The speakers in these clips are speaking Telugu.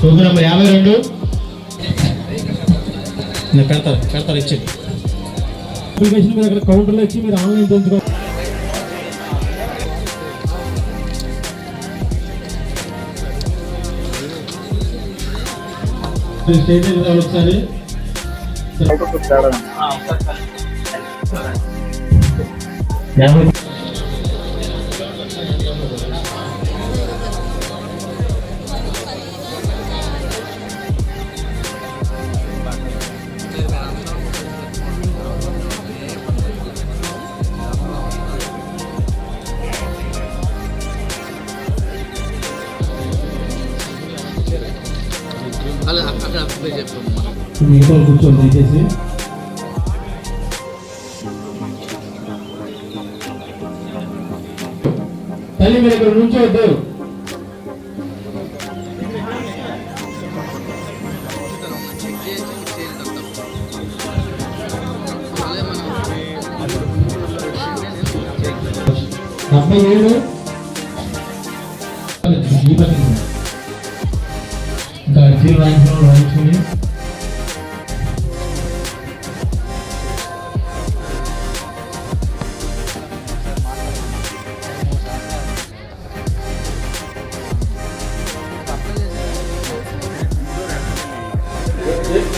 కూర్చోండి నేను పెడతారు పెడతారు ఇచ్చేది అప్లికేషన్ మీరు అక్కడ కౌంటర్లో ఇచ్చి మీరు ఆన్లైన్ స్టేజ్ రావాలి ఒకసారి. యాభై అలా అక్కడ అప్లై చెప్పాము మిగతా కూర్చోండి దయచేసి తల్లి మీరు ఇక్కడ నుంచోవద్దు చెక్ చేసి చేయడం అదే మనం డెబ్బై ఏడు ఈ పక్కన. ఇంకా అర్జీలు రాయించుకుని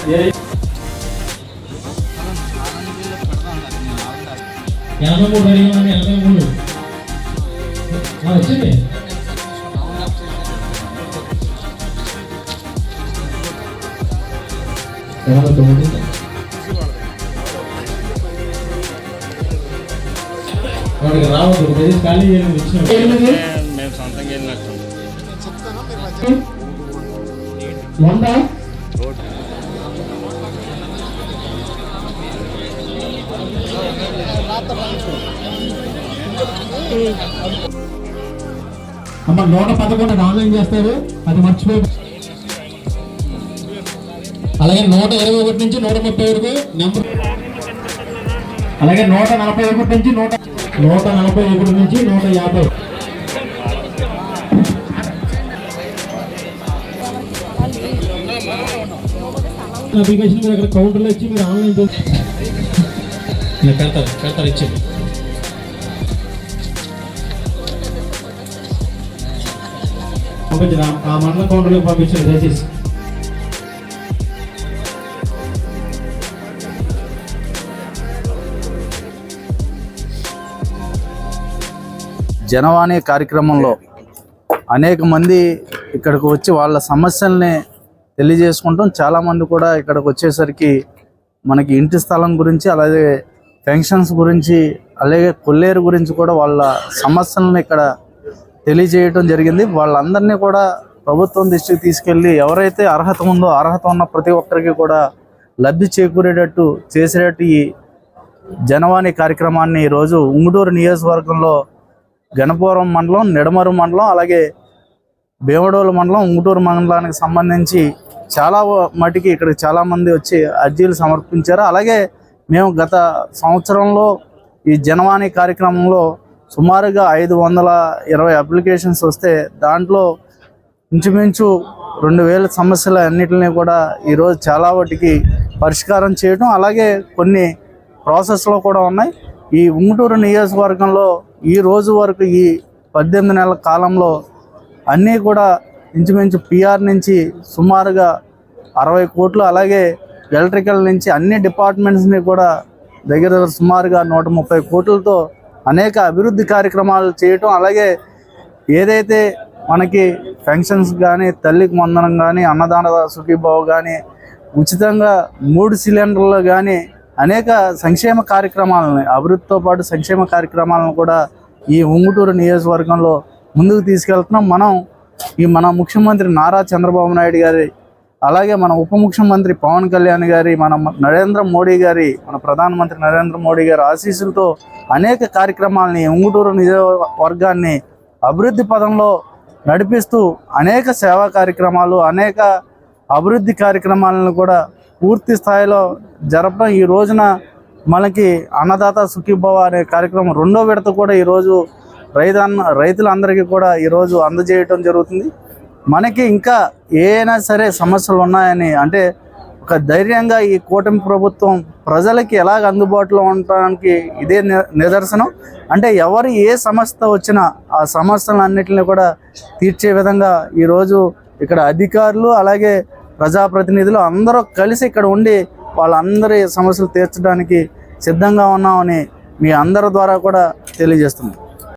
రాయించుకుని ఎనభై మూడు అడిగామని ఎనభై మూడు ఆ, వచ్చింది ఎనభై తొమ్మిది వాడికి రావద్దు ఒక గది ఖాళీ చేయండి ఇచ్చిన మేము సొంతంగా వెళ్ళినట్టు వంద అమ్మ నూట పదకొండు ఆన్లైన్ చేస్తారు? అది మర్చిపోయి అలాగే నూట ఇరవై ఒకటి నుంచి నూట ముప్పై వరకు నెంబర్ అలాగే నూట నలభై ఒకటి నుంచి నూట నూట నలభై ఒకటి నుంచి నూట యాభై. అప్లికేషన్ మీరు అక్కడ కౌంటర్లో ఇచ్చి మీరు ఆన్లైన్ పెడతారు పెడతారు ఇచ్చేది పంపించిన ఆ మండల కౌంటర్లోకి పంపించండి దయచేసి. జనవాణి కార్యక్రమంలో అనేక మంది ఇక్కడికి వచ్చి వాళ్ళ సమస్యల్ని తెలియజేసుకుంటాం చాలామంది కూడా ఇక్కడికి వచ్చేసరికి మనకి ఇంటి స్థలం గురించి అలాగే పెన్షన్స్ గురించి అలాగే కొల్లేరు గురించి కూడా వాళ్ళ సమస్యలను ఇక్కడ తెలియజేయటం జరిగింది. వాళ్ళందరినీ కూడా ప్రభుత్వం దృష్టికి తీసుకెళ్ళి ఎవరైతే అర్హత ఉందో అర్హత ఉన్న ప్రతి ఒక్కరికి కూడా లబ్ధి చేకూరేటట్టు చేసేటట్టు ఈ జనవాణి కార్యక్రమాన్ని ఈరోజు ఉంగుటూరు నియోజకవర్గంలో గణపురం మండలం నిడమరు మండలం అలాగే భీమడోలు మండలం ఉంగుటూరు మండలానికి సంబంధించి చాలా మటుకి ఇక్కడ చాలామంది వచ్చి అర్జీలు సమర్పించారు. అలాగే మేము గత సంవత్సరంలో ఈ జనవాణి కార్యక్రమంలో సుమారుగా ఐదు వందల ఇరవై అప్లికేషన్స్ వస్తే దాంట్లో ఇంచుమించు రెండు వేల సమస్యల అన్నిటిని కూడా ఈరోజు చాలా వాటికి పరిష్కారం చేయడం అలాగే కొన్ని ప్రాసెస్లో కూడా ఉన్నాయి. ఈ ఉంగుటూరు నియోజకవర్గంలో ఈ రోజు వరకు ఈ పద్దెనిమిది నెలల కాలంలో అన్నీ కూడా ఇంచుమించు పిఆర్ నుంచి సుమారుగా అరవై కోట్లు అలాగే ఎలక్ట్రికల్ నుంచి అన్ని డిపార్ట్మెంట్స్ని కూడా దగ్గర దగ్గర సుమారుగా నూట ముప్పై కోట్లతో అనేక అభివృద్ధి కార్యక్రమాలు చేయటం అలాగే ఏదైతే మనకి పెన్షన్స్ కానీ తల్లికి మందనం కానీ అన్నదాన సుఖీభావ కానీ ఉచితంగా మూడు సిలిండర్లు కానీ అనేక సంక్షేమ కార్యక్రమాలని అభివృద్ధితో పాటు సంక్షేమ కార్యక్రమాలను కూడా ఈ ఉంగుటూరు నియోజకవర్గంలో ముందుకు తీసుకెళ్తున్నాం. మనం ఈ మన ముఖ్యమంత్రి నారా చంద్రబాబు నాయుడు గారి అలాగే మన ఉప ముఖ్యమంత్రి పవన్ కళ్యాణ్ గారి మన నరేంద్ర మోడీ గారి మన ప్రధానమంత్రి నరేంద్ర మోడీ గారి ఆశీస్సులతో అనేక కార్యక్రమాలని ఉంగుటూరు నియోజకవర్గాన్ని అభివృద్ధి పదంలో నడిపిస్తూ అనేక సేవా కార్యక్రమాలు అనేక అభివృద్ధి కార్యక్రమాలను కూడా పూర్తి స్థాయిలో జరపడం ఈ రోజున మనకి అన్నదాత సుఖీభవ అనే కార్యక్రమం రెండో విడత కూడా ఈరోజు రైతన్న రైతులందరికీ కూడా ఈరోజు అందజేయటం జరుగుతుంది. మనకి ఇంకా ఏదైనా సరే సమస్యలు ఉన్నాయని అంటే ఒక ధైర్యంగా ఈ కూటమి ప్రభుత్వం ప్రజలకి ఎలాగ అందుబాటులో ఉండడానికి ఇదే ని- నిదర్శనం. అంటే ఎవరు ఏ సమస్య వచ్చినా ఆ సమస్యలన్నింటినీ కూడా తీర్చే విధంగా ఈరోజు ఇక్కడ అధికారులు అలాగే ప్రజాప్రతినిధులు అందరూ కలిసి ఇక్కడ ఉండి వాళ్ళందరి సమస్యలు తీర్చడానికి సిద్ధంగా ఉన్నామని మీ అందరి ద్వారా కూడా తెలియజేస్తున్నాం.